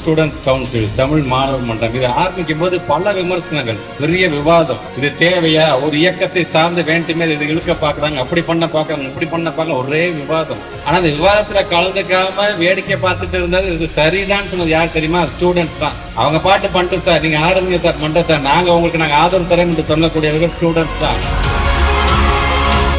Students council Tamil மாணவர் மன்றம். இது ஆரம்பிக்கும் போது பல விமர்சனங்கள் பெரிய விவாதம். இது தேவையா? ஒரு இயக்கத்தை சார்ந்து வேண்டுமே இது இழுக்க பாக்குறாங்க அப்படி பண்ண பாக்குறாங்க இப்படி பண்ண பாக்க ஒரே விவாதம். ஆனா அந்த விவாதத்துல கலந்துக்காம வேடிக்கை பார்த்துட்டு இருந்தது இது சரிதான் சொன்னது யார் தெரியுமா? ஸ்டூடெண்ட்ஸ் தான். அவங்க பாட்டு பண்ணிட்டு சார் நீங்க ஆரம்பிங்க சார் மன்றத்தை. நாங்க உங்களுக்கு நாங்க ஆதரவு தரோம் என்று சொல்லக்கூடியவர்கள் ஸ்டூடெண்ட்ஸ் தான்.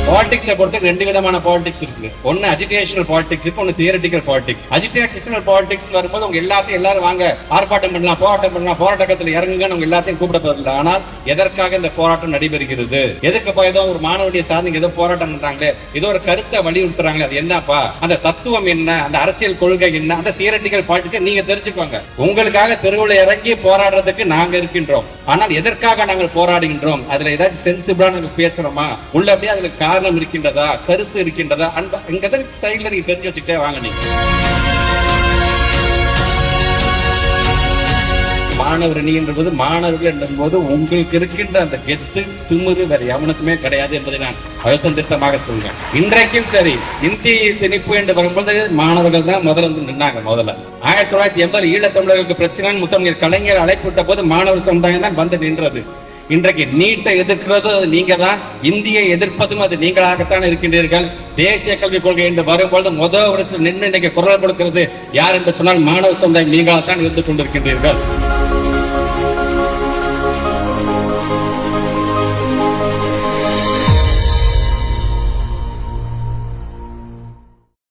பாலிடிக்ஸை பொறுத்து ரெண்டு விதமான பாலிடிக்ஸ் இருக்கு. ஒன்னு அஜிடேஷனல் பாலிடிக்ஸ் இருக்கு ஒன்னு தியரட்டிக்கல் பாலிடிக்ஸ் அஜிடேஷனல் பாலிடிக்ஸ் வரும்போது உங்க எல்லாத்தையும் எல்லாரும் வாங்க ஆர்ப்பாட்டம் பண்ணலாம் போராட்டம் பண்ணலாம் போராட்டத்தில் இறங்குங்க உங்க எல்லாத்தையும் கூப்பிட போறதில்ல ஆனால் எதற்காக இந்த போராட்டம் நடைபெறுகிறது? எதுக்கு போய் ஏதோ ஒரு மாணவனுடைய சார்ந்து ஏதோ போராட்டம் பண்றாங்களே ஏதோ ஒரு கருத்தை வலியுறுத்துறாங்க அது என்னப்பா? அந்த தத்துவம் என்ன? அந்த அரசியல் கொள்கை என்ன? அந்த தியரட்டிக்கல் பாலிடிக்ஸ் நீங்க தெரிஞ்சுக்கோங்க. உங்களுக்காக தெருவில் இறங்கி போராடுறதுக்கு நாங்க இருக்கின்றோம். ஆனால் எதற்காக நாங்கள் போராடுகின்றோம்? அதுல ஏதாச்சும் சென்சிபிளா நாங்க பேசுறோமா? உள்ள அப்படியே அதுல காரணம் இருக்கின்றதா கருத்து இருக்கின்றதா அந்த இங்க சைடில் நீங்க தெரிஞ்சு வச்சுக்கிட்டே வாங்க நீங்க. மாணவர் அணி என்பது மாணவர்கள் என்பது உங்களுக்கு இருக்கின்ற அந்த கெத்து திமிரு வேற எவனுக்குமே கிடையாது என்பதை நான் அழுத்தம் திட்டமாக சொல்றேன். இன்றைக்கும் சரி இந்தி திணிப்பு என்று வரும்போது மாணவர்கள் தான் முதல்ல வந்து நின்னாங்க முதல்ல. ஆயிரத்தி தொள்ளாயிரத்தி எண்பது ஈழத்தமிழர்களுக்கு பிரச்சனை முத்தமிழர் கலைஞர் அழைப்பு விட்ட போது மாணவர் சமுதாயம் தான் வந்து நின்றது. இன்றைக்கு நீட்டை எதிர்க்கிறது நீங்க தான் இந்தியை எதிர்ப்பதும் அது நீங்களாகத்தான் இருக்கின்றீர்கள். தேசிய கல்விக் கொள்கை என்று வரும்பொழுது முதல் வருஷம் நின்று இன்னைக்கு குரல் கொடுக்கிறது. யார் என்று சொன்னால் மாணவ சமுதாயம் நீங்களாகத்தான் இருந்து கொண்டிருக்கின்றீர்கள்.